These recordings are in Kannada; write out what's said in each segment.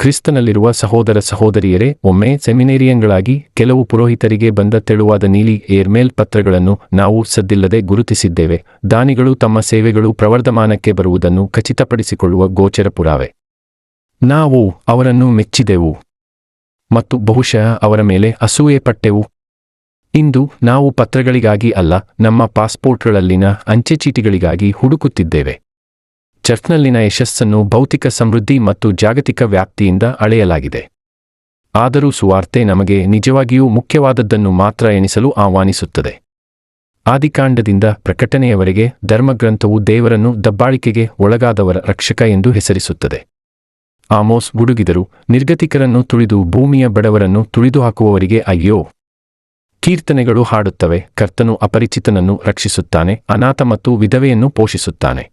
ಕ್ರಿಸ್ತನಲ್ಲಿರುವ ಸಹೋದರ ಸಹೋದರಿಯರೇ, ಒಮ್ಮೆ ಸೆಮಿನೇರಿಯಂಗಳಾಗಿ ಕೆಲವು ಪುರೋಹಿತರಿಗೆ ಬಂದ ತೆಳುವಾದ ನೀಲಿ ಏರ್ಮೇಲ್ ಪತ್ರಗಳನ್ನು ನಾವು ಸದ್ದಿಲ್ಲದೆ ಗುರುತಿಸಿದ್ದೇವೆ. ದಾನಿಗಳು ತಮ್ಮ ಸೇವೆಗಳು ಪ್ರವರ್ಧಮಾನಕ್ಕೆ ಬರುವುದನ್ನು ಖಚಿತಪಡಿಸಿಕೊಳ್ಳುವ ಗೋಚರ ಪುರಾವೆ. ನಾವು ಅವರನ್ನು ಮೆಚ್ಚಿದೆವು ಮತ್ತು ಬಹುಶಃ ಅವರ ಮೇಲೆ ಅಸೂಯೆ ಪಟ್ಟೆವು. ಇಂದು ನಾವು ಪತ್ರಗಳಿಗಾಗಿ ಅಲ್ಲ, ನಮ್ಮ ಪಾಸ್ಪೋರ್ಟ್ಗಳಲ್ಲಿನ ಅಂಚೆಚೀಟಿಗಳಿಗಾಗಿ ಹುಡುಕುತ್ತಿದ್ದೇವೆ. ಚರ್ಚ್ನಲ್ಲಿನ ಯಶಸ್ಸನ್ನು ಭೌತಿಕ ಸಮೃದ್ಧಿ ಮತ್ತು ಜಾಗತಿಕ ವ್ಯಾಪ್ತಿಯಿಂದ ಅಳೆಯಲಾಗಿದೆ. ಆದರೂ ಸುವಾರ್ತೆ ನಮಗೆ ನಿಜವಾಗಿಯೂ ಮುಖ್ಯವಾದದ್ದನ್ನು ಮಾತ್ರ ಎಣಿಸಲು ಆಹ್ವಾನಿಸುತ್ತದೆ. ಆದಿಕಾಂಡದಿಂದ ಪ್ರಕಟಣೆಯವರೆಗೆ ಧರ್ಮಗ್ರಂಥವು ದೇವರನ್ನು ದಬ್ಬಾಳಿಕೆಗೆ ಒಳಗಾದವರ ರಕ್ಷಕ ಎಂದು ಹೆಸರಿಸುತ್ತದೆ. ಆಮೋಸ್ ಗುಡುಗಿದರು, ನಿರ್ಗತಿಕರನ್ನು ತುಳಿದು ಭೂಮಿಯ ಬಡವರನ್ನು ತುಳಿದುಹಾಕುವವರಿಗೆ ಅಯ್ಯೋ! ಕೀರ್ತನೆಗಳು ಹಾಡುತ್ತವೆ, ಕರ್ತನು ಅಪರಿಚಿತನನ್ನು ರಕ್ಷಿಸುತ್ತಾನೆ, ಅನಾಥ ಮತ್ತು ವಿಧವೆಯನ್ನು ಪೋಷಿಸುತ್ತಾನೆ.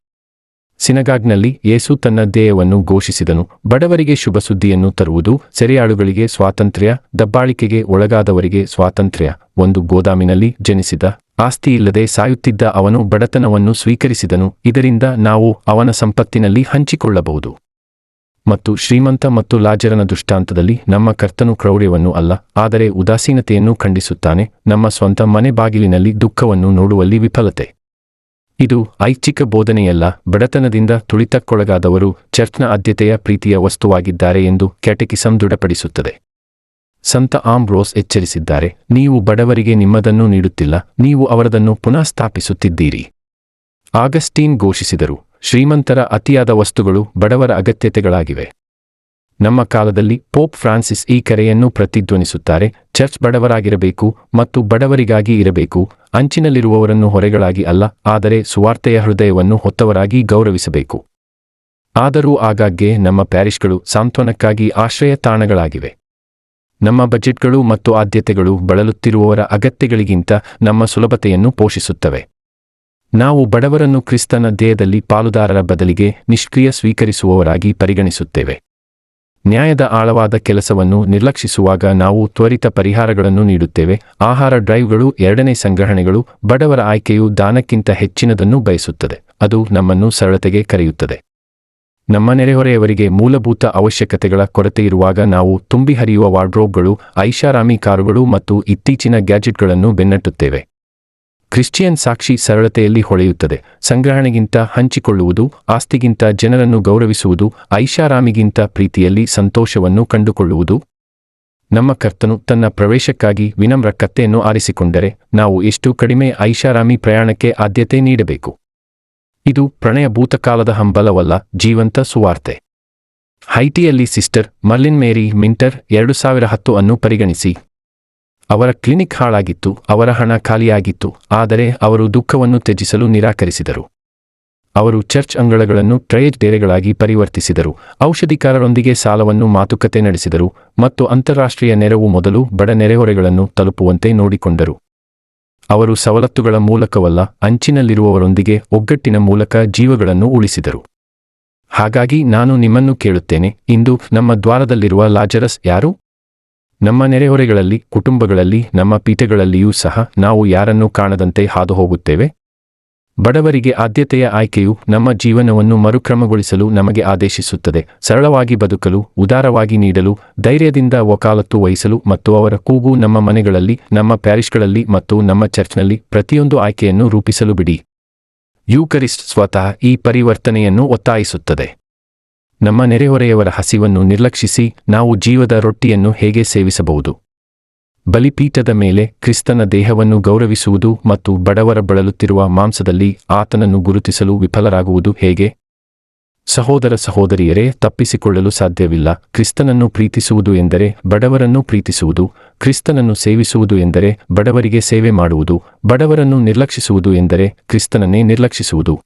ಸಿನಗಾಗ್ನಲ್ಲಿ ಯೇಸು ತನ್ನ ಧ್ಯೇಯವನ್ನು ಘೋಷಿಸಿದನು. ಬಡವರಿಗೆ ಶುಭ ಸುದ್ದಿಯನ್ನು ತರುವುದು, ಸೆರೆಯಾಳುಗಳಿಗೆ ಸ್ವಾತಂತ್ರ್ಯ, ದಬ್ಬಾಳಿಕೆಗೆ ಒಳಗಾದವರಿಗೆ ಸ್ವಾತಂತ್ರ್ಯ, ಒಂದು ಗೋದಾಮಿನಲ್ಲಿ ಜನಿಸಿದ ಆಸ್ತಿಯಿಲ್ಲದೆ ಸಾಯುತ್ತಿದ್ದ ಅವನು ಬಡತನವನ್ನು ಸ್ವೀಕರಿಸಿದನು, ಇದರಿಂದ ನಾವು ಅವನ ಸಂಪತ್ತಿನಲ್ಲಿ ಹಂಚಿಕೊಳ್ಳಬಹುದು. ಮತ್ತು ಶ್ರೀಮಂತ ಮತ್ತು ಲಾಜರನ ದೃಷ್ಟಾಂತದಲ್ಲಿ ನಮ್ಮ ಕರ್ತನು ಕ್ರೌರ್ಯವನ್ನು ಅಲ್ಲ, ಆದರೆ ಉದಾಸೀನತೆಯನ್ನು ಖಂಡಿಸುತ್ತಾನೆ, ನಮ್ಮ ಸ್ವಂತ ಮನೆ ಬಾಗಿಲಿನಲ್ಲಿ ದುಃಖವನ್ನು ನೋಡುವಲ್ಲಿ ವಿಫಲತೆ. ಇದು ಐಚ್ಛಿಕ ಬೋಧನೆಯಲ್ಲ, ಬಡತನದಿಂದ ತುಳಿತಕ್ಕೊಳಗಾದವರು ಚರ್ಚ್ನ ಆದ್ಯತೆಯ ಪ್ರೀತಿಯ ವಸ್ತುವಾಗಿದ್ದಾರೆ ಎಂದು ಕ್ಯಾಟೆಕಿಸಂ ದೃಢಪಡಿಸುತ್ತದೆ. ಸಂತ ಆಂಬ್ರೋಸ್ ಎಚ್ಚರಿಸಿದ್ದಾರೆ, ನೀವು ಬಡವರಿಗೆ ನಿಮ್ಮದನ್ನು ನೀಡುತ್ತಿಲ್ಲ, ನೀವು ಅವರದನ್ನು ಪುನಃ ಸ್ಥಾಪಿಸುತ್ತಿದ್ದೀರಿ. ಆಗಸ್ಟೀನ್ ಘೋಷಿಸಿದರು, ಶ್ರೀಮಂತರ ಅತಿಯಾದ ವಸ್ತುಗಳು ಬಡವರ ಅಗತ್ಯತೆಗಳಾಗಿವೆ. ನಮ್ಮ ಕಾಲದಲ್ಲಿ ಪೋಪ್ ಫ್ರಾನ್ಸಿಸ್ ಈ ಕರೆಯನ್ನು ಪ್ರತಿಧ್ವನಿಸುತ್ತಾರೆ, ಚರ್ಚ್ ಬಡವರಾಗಿರಬೇಕು ಮತ್ತು ಬಡವರಿಗಾಗಿ ಇರಬೇಕು, ಅಂಚಿನಲ್ಲಿರುವವರನ್ನು ಹೊರೆಗಳಾಗಿ ಅಲ್ಲ, ಆದರೆ ಸುವಾರ್ತೆಯ ಹೃದಯವನ್ನು ಹೊತ್ತವರಾಗಿ ಗೌರವಿಸಬೇಕು. ಆದರೂ ಆಗಾಗ್ಗೆ ನಮ್ಮ ಪ್ಯಾರಿಷ್ಗಳು ಸಾಂತ್ವನಕ್ಕಾಗಿ ಆಶ್ರಯ ತಾಣಗಳಾಗಿವೆ. ನಮ್ಮ ಬಜೆಟ್ಗಳು ಮತ್ತು ಆದ್ಯತೆಗಳು ಬಳಲುತ್ತಿರುವವರ ಅಗತ್ಯಗಳಿಗಿಂತ ನಮ್ಮ ಸುಲಭತೆಯನ್ನು ಪೋಷಿಸುತ್ತವೆ. ನಾವು ಬಡವರನ್ನು ಕ್ರಿಸ್ತನ ದೇಹದಲ್ಲಿ ಪಾಲುದಾರರ ಬದಲಿಗೆ ನಿಷ್ಕ್ರಿಯ ಸ್ವೀಕರಿಸುವವರಾಗಿ ಪರಿಗಣಿಸುತ್ತೇವೆ. ನ್ಯಾಯದ ಆಳವಾದ ಕೆಲಸವನ್ನು ನಿರ್ಲಕ್ಷಿಸುವಾಗ ನಾವು ತ್ವರಿತ ಪರಿಹಾರಗಳನ್ನು ನೀಡುತ್ತೇವೆ. ಆಹಾರ ಡ್ರೈವ್ಗಳು ಎರಡನೇ ಸಂಗ್ರಹಣೆಗಳು ಬಡವರ ಆಯ್ಕೆಯು ದಾನಕ್ಕಿಂತ ಹೆಚ್ಚಿನದನ್ನು ಬಯಸುತ್ತದೆ. ಅದು ನಮ್ಮನ್ನು ಸರಳತೆಗೆ ಕರೆಯುತ್ತದೆ. ನಮ್ಮ ನೆರೆಹೊರೆಯವರಿಗೆ ಮೂಲಭೂತ ಅವಶ್ಯಕತೆಗಳ ಕೊರತೆಯಿರುವಾಗ ನಾವು ತುಂಬಿ ಹರಿಯುವ ವಾರ್ಡ್ರೋಬ್ಗಳು, ಐಷಾರಾಮಿ ಕಾರುಗಳು ಮತ್ತು ಇತ್ತೀಚಿನ ಗ್ಯಾಜೆಟ್ಗಳನ್ನು ಬೆನ್ನಟ್ಟುತ್ತೇವೆ. ಕ್ರಿಶ್ಚಿಯನ್ ಸಾಕ್ಷಿ ಸರಳತೆಯಲ್ಲಿ ಹೊಳೆಯುತ್ತದೆ. ಸಂಗ್ರಹಣೆಗಿಂತ ಹಂಚಿಕೊಳ್ಳುವುದು, ಆಸ್ತಿಗಿಂತ ಜನರನ್ನು ಗೌರವಿಸುವುದು, ಐಷಾರಾಮಿಗಿಂತ ಪ್ರೀತಿಯಲ್ಲಿ ಸಂತೋಷವನ್ನು ಕಂಡುಕೊಳ್ಳುವುದು. ನಮ್ಮ ಕರ್ತನು ತನ್ನ ಪ್ರವೇಶಕ್ಕಾಗಿ ವಿನಮ್ರ ಕತ್ತೆಯನ್ನು ಆರಿಸಿಕೊಂಡರೆ ನಾವು ಎಷ್ಟು ಕಡಿಮೆ ಐಷಾರಾಮಿ ಪ್ರಯಾಣಕ್ಕೆ ಆದ್ಯತೆ ನೀಡಬೇಕು. ಇದು ಪ್ರಣಯ ಭೂತಕಾಲದ ಹಂಬಲವಲ್ಲ, ಜೀವಂತ ಸುವಾರ್ತೆ. ಹೈಟಿಯಲ್ಲಿ ಸಿಸ್ಟರ್ ಮರ್ಲಿನ್ ಮೇರಿ ಮಿಂಟರ್ ಎರಡು ಸಾವಿರ ಹತ್ತು ಅನ್ನು ಪರಿಗಣಿಸಿ. ಅವರ ಕ್ಲಿನಿಕ್ ಹಾಳಾಗಿತ್ತು, ಅವರ ಹಣ ಖಾಲಿಯಾಗಿತ್ತು, ಆದರೆ ಅವರು ದುಃಖವನ್ನು ತ್ಯಜಿಸಲು ನಿರಾಕರಿಸಿದರು. ಅವರು ಚರ್ಚ್ ಅಂಗಳಗಳನ್ನು ಟ್ರಯೇಜ್ ಡೇರೆಗಳಾಗಿ ಪರಿವರ್ತಿಸಿದರು, ಔಷಧಿಕಾರರೊಂದಿಗೆ ಸಾಲವನ್ನು ಮಾತುಕತೆ ನಡೆಸಿದರು ಮತ್ತು ಅಂತಾರಾಷ್ಟ್ರೀಯ ನೆರವು ಮೊದಲು ಬಡ ನೆರೆಹೊರೆಗಳನ್ನು ತಲುಪುವಂತೆ ನೋಡಿಕೊಂಡರು. ಅವರು ಸವಲತ್ತುಗಳ ಮೂಲಕವಲ್ಲ, ಅಂಚಿನಲ್ಲಿರುವವರೊಂದಿಗೆ ಒಗ್ಗಟ್ಟಿನ ಮೂಲಕ ಜೀವಗಳನ್ನು ಉಳಿಸಿದರು. ಹಾಗಾಗಿ ನಾನು ನಿಮ್ಮನ್ನು ಕೇಳುತ್ತೇನೆ, ಇಂದು ನಮ್ಮ ದ್ವಾರದಲ್ಲಿರುವ ಲಾಜರಸ್ ಯಾರು? ನಮ್ಮ ನೆರೆಹೊರೆಗಳಲ್ಲಿ, ಕುಟುಂಬಗಳಲ್ಲಿ, ನಮ್ಮ ಪೀಠಗಳಲ್ಲಿಯೂ ಸಹ ನಾವು ಯಾರನ್ನೂ ಕಾಣದಂತೆ ಹಾದು ಹೋಗುತ್ತೇವೆ ಬಡವರಿಗೆ ಆದ್ಯತೆಯ ಆಯ್ಕೆಯು ನಮ್ಮ ಜೀವನವನ್ನು ಮರುಕ್ರಮಗೊಳಿಸಲು ನಮಗೆ ಆದೇಶಿಸುತ್ತದೆ. ಸರಳವಾಗಿ ಬದುಕಲು, ಉದಾರವಾಗಿ ನೀಡಲು, ಧೈರ್ಯದಿಂದ ವಕಾಲತ್ತು ವಹಿಸಲು ಮತ್ತು ಅವರ ಕೂಗು ನಮ್ಮ ಮನೆಗಳಲ್ಲಿ, ನಮ್ಮ ಪ್ಯಾರಿಷ್ಗಳಲ್ಲಿ ಮತ್ತು ನಮ್ಮ ಚರ್ಚ್ನಲ್ಲಿ ಪ್ರತಿಯೊಂದು ಆಯ್ಕೆಯನ್ನು ರೂಪಿಸಲು ಬಿಡಿ. ಯೂಕರಿಸ್ಟ್ ಸ್ವತಃ ಈ ಪರಿವರ್ತನೆಯನ್ನು ಒತ್ತಾಯಿಸುತ್ತದೆ. ನಮ್ಮ ನೆರೆಹೊರೆಯವರ ಹಸಿವನ್ನು ನಿರ್ಲಕ್ಷಿಸಿ ನಾವು ಜೀವದ ರೊಟ್ಟಿಯನ್ನು ಹೇಗೆ ಸೇವಿಸಬಹುದು? ಬಲಿಪೀಠದ ಮೇಲೆ ಕ್ರಿಸ್ತನ ದೇಹವನ್ನು ಗೌರವಿಸುವುದು ಮತ್ತು ಬಡವರ ಬಳಲುತ್ತಿರುವ ಮಾಂಸದಲ್ಲಿ ಆತನನ್ನು ಗುರುತಿಸಲು ವಿಫಲರಾಗುವುದು ಹೇಗೆ? ಸಹೋದರ ಸಹೋದರಿಯರೇ, ತಪ್ಪಿಸಿಕೊಳ್ಳಲು ಸಾಧ್ಯವಿಲ್ಲ. ಕ್ರಿಸ್ತನನ್ನು ಪ್ರೀತಿಸುವುದು ಎಂದರೆ ಬಡವರನ್ನು ಪ್ರೀತಿಸುವುದು, ಕ್ರಿಸ್ತನನ್ನು ಸೇವಿಸುವುದು ಎಂದರೆ ಬಡವರಿಗೆ ಸೇವೆ ಮಾಡುವುದು, ಬಡವರನ್ನು ನಿರ್ಲಕ್ಷಿಸುವುದು ಎಂದರೆ ಕ್ರಿಸ್ತನನ್ನೇ ನಿರ್ಲಕ್ಷಿಸುವುದು.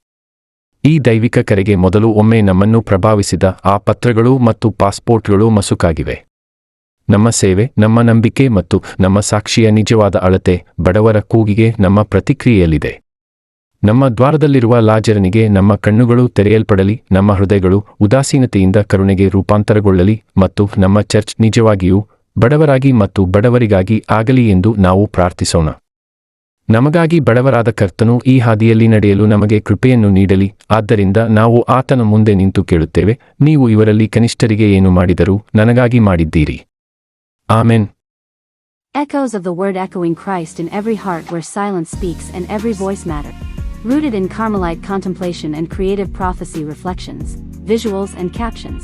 ಈ ದೈವಿಕ ಕರೆಗೆ ಮೊದಲು ಒಮ್ಮೆ ನಮ್ಮನ್ನು ಪ್ರಭಾವಿಸಿದ ಆ ಪತ್ರಗಳು ಮತ್ತು ಪಾಸ್ಪೋರ್ಟ್ಗಳು ಮಸುಕಾಗಿವೆ. ನಮ್ಮ ಸೇವೆ, ನಮ್ಮ ನಂಬಿಕೆ ಮತ್ತು ನಮ್ಮ ಸಾಕ್ಷಿಯ ನಿಜವಾದ ಅಳತೆ ಬಡವರ ಕೂಗಿಗೆ ನಮ್ಮ ಪ್ರತಿಕ್ರಿಯೆಯಲ್ಲಿದೆ. ನಮ್ಮ ದ್ವಾರದಲ್ಲಿರುವ ಲಾಜರನಿಗೆ ನಮ್ಮ ಕಣ್ಣುಗಳು ತೆರೆಯಲ್ಪಡಲಿ, ನಮ್ಮ ಹೃದಯಗಳು ಉದಾಸೀನತೆಯಿಂದ ಕರುಣೆಗೆ ರೂಪಾಂತರಗೊಳ್ಳಲಿ ಮತ್ತು ನಮ್ಮ ಚರ್ಚ್ ನಿಜವಾಗಿಯೂ ಬಡವರಾಗಿ ಮತ್ತು ಬಡವರಿಗಾಗಿ ಆಗಲಿ ಎಂದು ನಾವು ಪ್ರಾರ್ಥಿಸೋಣ. ನಮಗಾಗಿ ಬಡವರಾದ ಕರ್ತನು ಈ ಹಾದಿಯಲ್ಲಿ ನಡೆಯಲು ನಮಗೆ ಕೃಪೆಯನ್ನು ನೀಡಲಿ ಆದ್ದರಿಂದ ನಾವು ಆತನ ಮುಂದೆ ನಿಂತು ಕೇಳುತ್ತೇವೆ ನೀವು ಇವರಲ್ಲಿ ಕನಿಷ್ಠರಿಗೆ ಏನು ಮಾಡಿದರೂ ನನಗಾಗಿ ಮಾಡಿದ್ದೀರಿ amen Echoes of the word echoing Christ in every heart where silence speaks and every voice matter. Rooted in Carmelite contemplation and creative prophecy reflections, visuals and captions.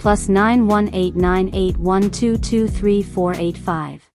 plus 918981223485.